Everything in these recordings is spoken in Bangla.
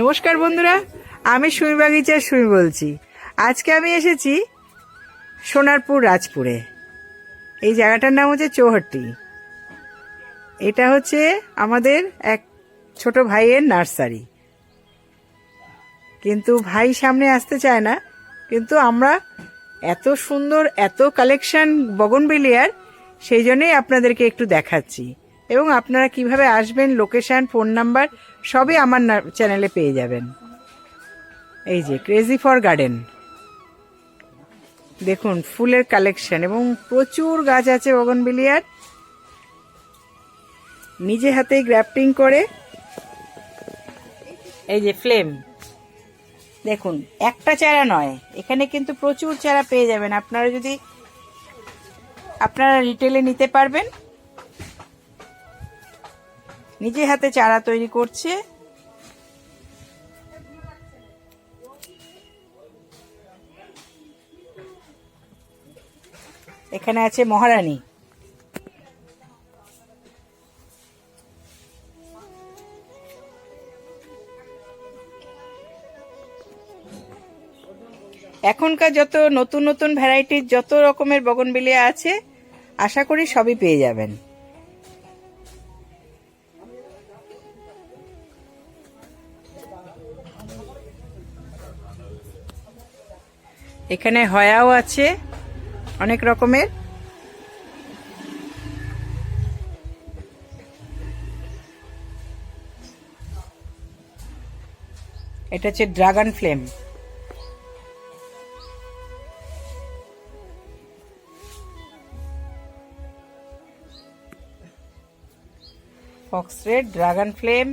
নমস্কার বন্ধুরা, আমি সুমি বাগিচার সুমি বলছি। আজকে আমি এসেছি সোনারপুর রাজপুরে। এই জায়গাটার নাম হচ্ছে চৌহাট্টি। এটা হচ্ছে আমাদের এক ছোট ভাইয়ের নার্সারি। কিন্তু ভাই সামনে আসতে চায় না, কিন্তু আমরা এত সুন্দর, এত কালেকশন বগনবেলিয়ার সেই জন্যই আপনাদেরকে একটু দেখাচ্ছি। এবং আপনারা কীভাবে আসবেন, লোকেশান, ফোন নাম্বার সবই আমার চ্যানেলে পেয়ে যাবেন। এই যে ক্রেজি ফর গার্ডেন দেখুন, ফুলের কালেকশন এবং প্রচুর গাছ আছে বগনবেলিয়ার নিজে হাতেই গ্রাফটিং করে। এই যে ফ্লেম দেখুন, একটা চারা নয়, এখানে কিন্তু প্রচুর চারা পেয়ে যাবেন। আপনারা যদি, আপনারা রিটেলে নিতে পারবেন। নিজে হাতে চারা তৈরি করছে। এখানে আছে মহারানী। এখনকার যত নতুন নতুন ভ্যারাইটির যত রকমের বগনবিলিয়া আছে, আশা করি সবই পেয়ে যাবেন। এখানে হয়াও আছে অনেক রকমের। এটা হচ্ছে dragon flame. Fox red dragon flame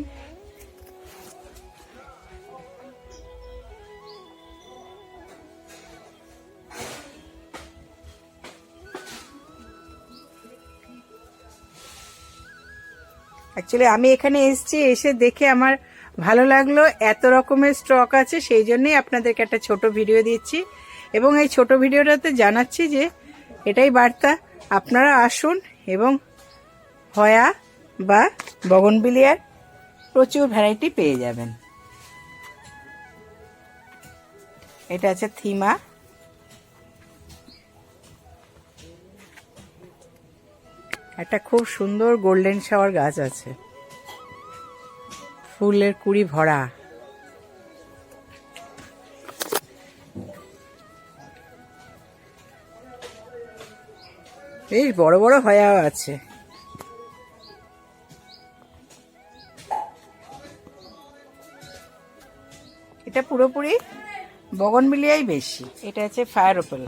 actually আমি এখানে এসেছি, এসে দেখে আমার ভালো লাগল। এত রকমের স্টক আছে, সেই জন্যই আপনাদেরকে একটা ছোট ভিডিও দিচ্ছি। এবং এই ছোট ভিডিওটাতে জানাচ্ছি যে, এটাই বার্তা। আপনারা আসুন এবং হয়া বা বগনবিলিয়ার প্রচুর ভ্যারাইটি পেয়ে যাবেন। এটা আছে থিমা। একটা খুব সুন্দর গোল্ডেন শাওয়ার গাছ আছে। ফুলের কুড়ি ভরা। বেশ বড় বড় হয়াও আছে। এটা পুরোপুরি বগনবিলিয়াই বেশি। এটা হচ্ছে fire opal.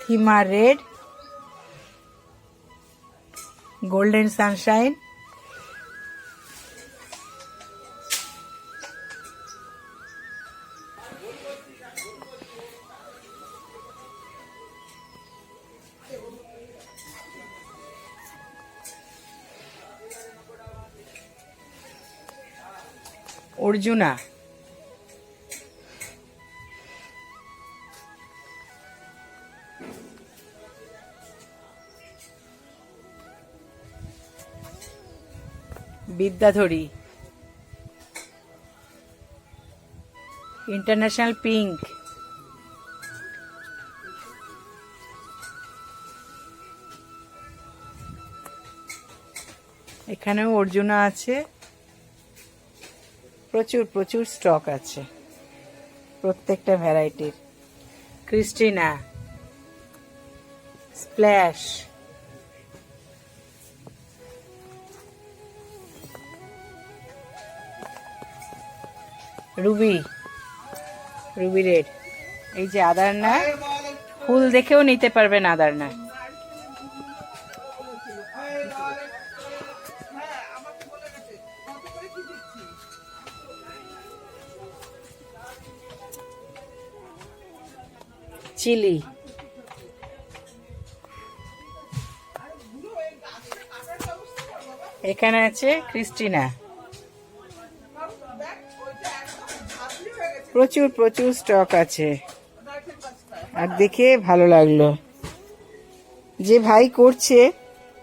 থিমা red golden sunshine Arjuna Vidyadhari. International pink. এখানেও অর্জুনা আছে। প্রচুর প্রচুর স্টক আছে। প্রত্যেকটা ভ্যারাইটির Christina. Splash ruby ruby red. এই যে আদারনা, ফুল দেখেও নিতে পারবেন আদারনা। চিলি। এখানে আছে ক্রিস্টিনা। প্রচুর প্রচুর স্টক আছে। আর দেখে ভালো লাগল। যে ভাই করছে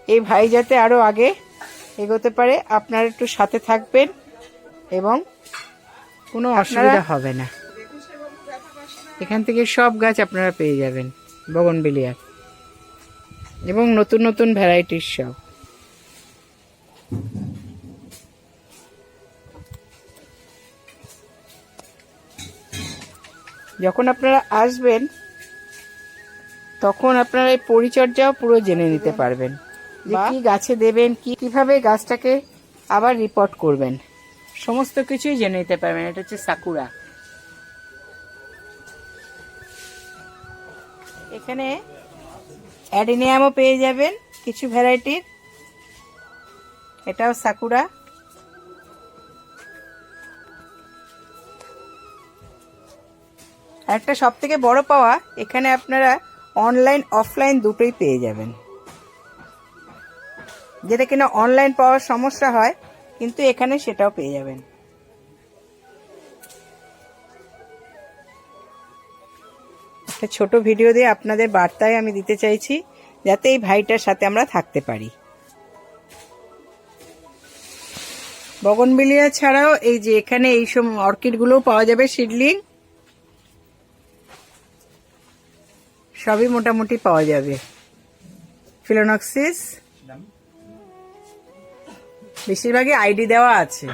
এই ভাই যাতে আরও আগে এগোতে পারে আপনারা একটু সাথে থাকবেন এবং কোনো অসুবিধা হবে না। এখান থেকে সব গাছ আপনারা পেয়ে যাবেন বগনবিলিয়ার এবং নতুন নতুন ভ্যারাইটির সব। যখন আপনারা আসবেন তখন আপনারা এই পরিচর্যাও পুরো জেনে নিতে পারবেন যে কি গাছে দেবেন কি কীভাবে গাছটাকে আবার রিপোর্ট করবেন। সমস্ত কিছুই জেনে নিতে পারবেন। এটা হচ্ছে সাকুরা। এখানে অ্যাডিনিয়ামও পেয়ে যাবেন কিছু ভ্যারাইটির। এটাও সাকুরা। একটা সব থেকে বড় পাওয়া, এখানে আপনারা অনলাইন অফলাইন দুটোই পেয়ে যাবেন। যেটা কিনা অনলাইন পাওয়ার সমস্যা হয়, কিন্তু এখানে সেটাও পেয়ে যাবেন। একটা ছোট ভিডিও দিয়ে আপনাদের বার্তায় আমি দিতে চাইছি, যাতে এই ভাইটার সাথে আমরা থাকতে পারি। বগনবিলিয়া ছাড়াও এই যে এখানে এই সব অর্কিডগুলোও পাওয়া যাবে সিডলিং। সবই মোটামুটি পাওয়া যাবে। ফিলোনক্সিস বেশিরভাগই আইডি দেওয়া আছে।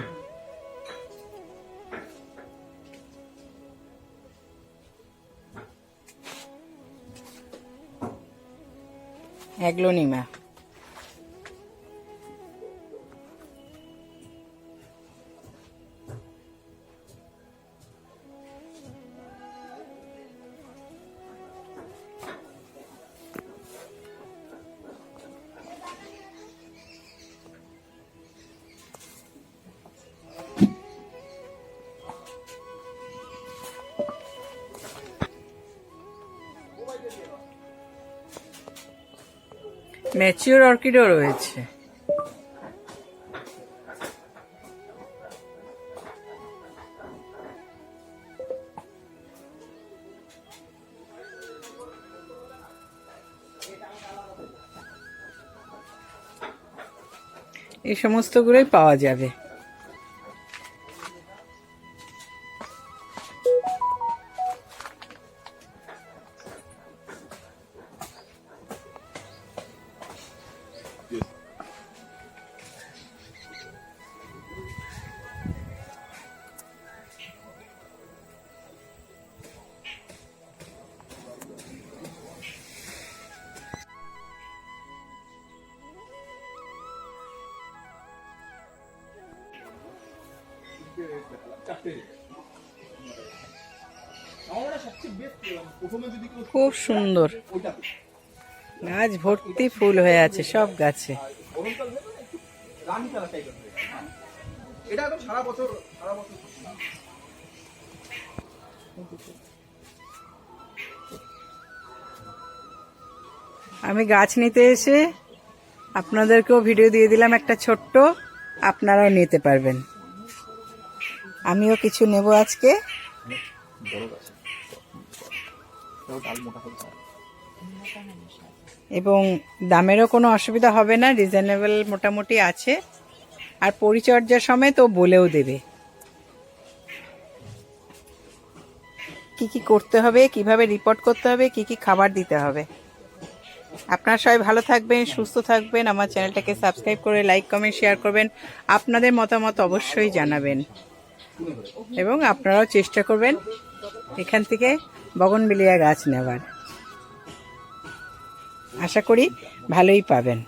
অ্যাগ্লোনিমা। ম্যাচিওর অর্কিডও রয়েছে। এই সমস্তগুলোই পাওয়া যাবে। খুব সুন্দর। গাছ ভর্তি ফুল হয়ে আছে সব গাছে। এটা সারা বছর সারা বছর আমি গাছ নিতে এসে আপনাদেরকেও ভিডিও দিয়ে দিলাম একটা ছোট্ট আপনারাও নিতে পারবেন। আমিও কিছু নেব আজকে। এবং দামেরও কোনো অসুবিধা হবে না রিজনেবল মোটামুটি আছে। আর পরিচর্যা সমেত ও বলেও দেবে। কি কি করতে হবে, কীভাবে রিপোর্ট করতে হবে, কি কি খাবার দিতে হবে। আপনারা সবাই ভালো থাকবেন, সুস্থ থাকবেন। আমার চ্যানেলটাকে সাবস্ক্রাইব করে লাইক কমেন্ট শেয়ার করবেন। আপনাদের মতামত অবশ্যই জানাবেন। এবং আপনারাও চেষ্টা করবেন এখান থেকে বগনবিলিয়া গাছ নেওয়ার। আশা করি ভালোই পাবেন।